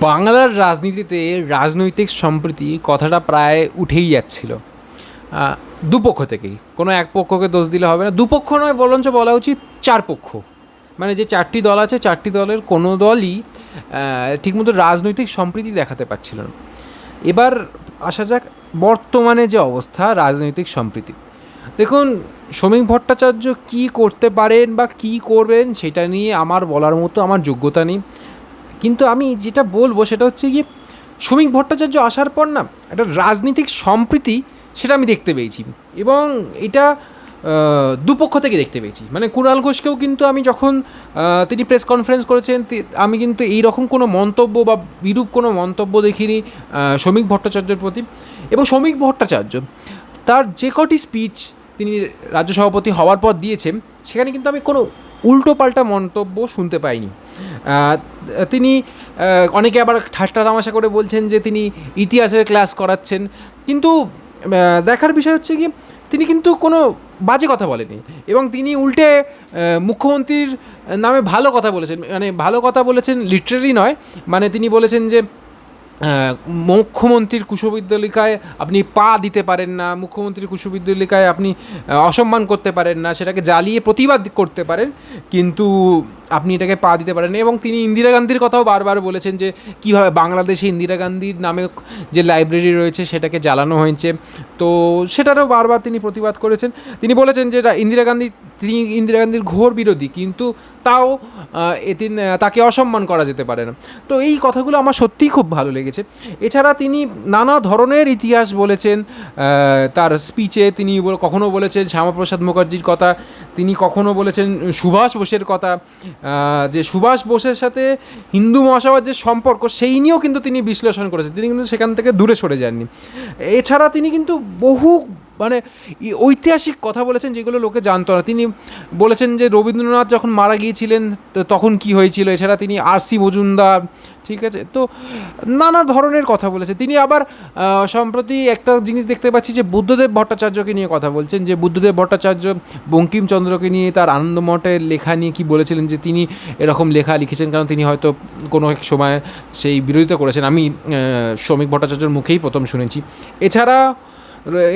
বাংলার রাজনীতিতে রাজনৈতিক সম্প্রীতি কথাটা প্রায় উঠেই যাচ্ছিল। দুপক্ষ থেকেই। কোনো এক পক্ষকে দোষ দিলে হবে না। দুপক্ষ নয়, বরঞ্চ বলা উচিত চার পক্ষ। মানে যে চারটি দল আছে, চারটি দলের কোনো দলই ঠিকমতো রাজনৈতিক সম্প্রীতি দেখাতে পারছিল না। এবার আসা যাক বর্তমানে যে অবস্থা, রাজনৈতিক সম্প্রীতি। দেখুন, শ্রমিক ভট্টাচার্য কি করতে পারেন বা কি করবেন, সেটা নিয়ে আমার বলার মতো, আমার যোগ্যতা নেই। কিন্তু আমি যেটা বলব সেটা হচ্ছে গিয়ে শ্রমিক ভট্টাচার্য আসার পর না একটা রাজনৈতিক সম্প্রীতি সেটা আমি দেখতে পেয়েছি এবং এটা দুপক্ষ থেকে দেখতে পেয়েছি। মানে কুণাল ঘোষকেও কিন্তু আমি যখন তিনি প্রেস কনফারেন্স করেছেন আমি কিন্তু এই রকম কোনো মন্তব্য বা বিরূপ কোনো মন্তব্য দেখিনি শ্রমিক ভট্টাচার্যের প্রতি। এবং শ্রমিক ভট্টাচার্য, তার যে কটি স্পিচ তিনি রাজ্য সভাপতি হওয়ার পর দিয়েছেন, সেখানে কিন্তু আমি কোনো উল্টো পাল্টা মন্তব্য শুনতে পাইনি। তিনি অনেকে আবার ঠাট্টা তামাশা করে বলছেন যে তিনি ইতিহাসের ক্লাস করাচ্ছেন। কিন্তু দেখার বিষয় হচ্ছে কি, তিনি কিন্তু কোনো বাজে কথা বলেনি এবং তিনি উল্টে মুখ্যমন্ত্রীর নামে ভালো কথা বলেছেন। মানে ভালো কথা বলেছেন লিটারেলি নয় মানে তিনি বলেছেন যে মুখ্যমন্ত্রীর কুশবিদ্যালিকায় আপনি পা দিতে পারেন না, মুখ্যমন্ত্রীর কুশবিদ্যালিকায় আপনি অসম্মান করতে পারেন না, সেটাকে জ্বালিয়ে প্রতিবাদ করতে পারেন। কিন্তু আপনি এটাকে পা দিতে পারেন এবং তিনি ইন্দিরা গান্ধীর কথাও বারবার বলেছেন যে কীভাবে বাংলাদেশে ইন্দিরা গান্ধীর নামে যে লাইব্রেরি রয়েছে সেটাকে জ্বালানো হয়েছে। তো সেটারও বারবার তিনি প্রতিবাদ করেছেন। তিনি বলেছেন যে ইন্দিরা গান্ধী তিনি ইন্দিরা গান্ধীর ঘোর বিরোধী কিন্তু তাও আহ, এ তিন আহ, তাকে অসম্মান করা যেতে পারে না। তো এই কথাগুলো আমার সত্যিই খুব ভালো লেগেছে। এছাড়া তিনি নানা ধরনের ইতিহাস বলেছেন তার স্পিচে তিনি বল- কখনো বলেছেন শ্যামাপ্রসাদ মুখার্জির কথা তিনি কখনো বলেছেন সুভাষ বোসের কথা যে সুভাষ বোসের সাথে হিন্দু মহাসভার যে সম্পর্ক, সেই নিয়েও কিন্তু তিনি বিশ্লেষণ করেছেন। তিনি কিন্তু সেখান থেকে দূরে সরে যাননি। এছাড়া তিনি কিন্তু বহু মানে ঐতিহাসিক কথা বলেছেন যেগুলো লোকে জানতো না। তিনি বলেছেন যে রবীন্দ্রনাথ যখন মারা গিয়েছিলেন তখন কি হয়েছিল? এছাড়া তিনি আরসি মজুমদার, ঠিক আছে? তো নানা ধরনের কথা বলেছে। তিনি আবার সম্প্রতি একটা জিনিস দেখতে পাচ্ছি যে বুদ্ধদেব ভট্টাচার্যকে নিয়ে কথা বলছেন যে বুদ্ধদেব ভট্টাচার্য বঙ্কিমচন্দ্রকে নিয়ে তার আনন্দমঠের লেখা নিয়ে কি বলেছিলেন যে তিনি এরকম লেখা লিখেছেন কারণ তিনি হয়তো কোনো এক সময় সেই বিরোধিতা করেছেন। আমি শ্রমিক ভট্টাচার্যের মুখেই প্রথম শুনেছি। এছাড়া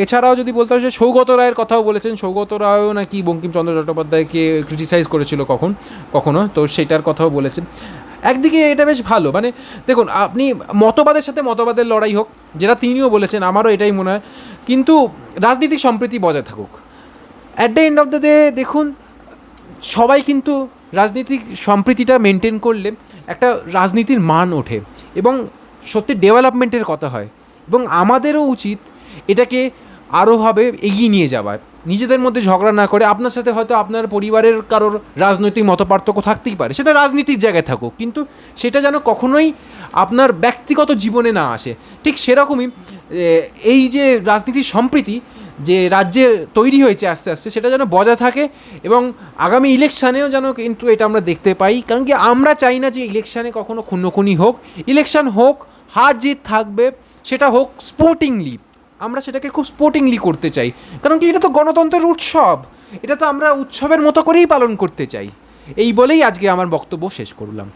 এছাড়াও যদি বলতে হয় যে সৌগত রায়ের কথাও বলেছেন, সৌগত রায়ও নাকি বঙ্কিমচন্দ্র চট্টোপাধ্যায়কে ক্রিটিসাইজ করেছিল কখন, কখনো, তো সেটার কথাও বলেছেন। একদিকে এটা বেশ ভালো মানে দেখুন, আপনি মতবাদের সাথে মতবাদের লড়াই হোক, যেটা তিনিও বলেছেন, আমারও এটাই মনে হয়, কিন্তু রাজনীতিক সম্প্রীতি বজায় থাকুক। At the end of the day দেখুন, সবাই কিন্তু রাজনীতিক সম্প্রীতিটা মেনটেন করলে একটা রাজনীতির মান ওঠে এবং সত্যি ডেভেলপমেন্টের কথা হয়। এবং আমাদেরও উচিত এটাকে আরোভাবে এগিয়ে নিয়ে যাওয়া নিজেদের মধ্যে ঝগড়া না করে আপনার সাথে হয়তো আপনার পরিবারের কারোর রাজনৈতিক মতপার্থক্য থাকতেই পারে। সেটা রাজনীতির জায়গায় থাকুক, কিন্তু সেটা যেন কখনোই আপনার ব্যক্তিগত জীবনে না আসে। ঠিক সেরকমই এই যে রাজনীতির সম্প্রীতি যে রাজ্যে তৈরি হয়েছে আস্তে আস্তে, সেটা যেন বজায় থাকে এবং আগামী ইলেকশানেও যেন কিন্তু এটা আমরা দেখতে পাই। কারণ কি, আমরা চাই না যে ইলেকশানে কখনো খুনোখুনি হোক। ইলেকশন হোক, হার জিত থাকবে, সেটা হোক স্পোর্টিংলি। আমরা সেটাকে খুব স্পোর্টিংলি করতে চাই। কারণ কি, এটা তো গণতন্ত্রের উৎসব। এটা তো আমরা উৎসবের মতো করেই পালন করতে চাই। এই বলেই আজকে আমার বক্তব্য শেষ করলাম।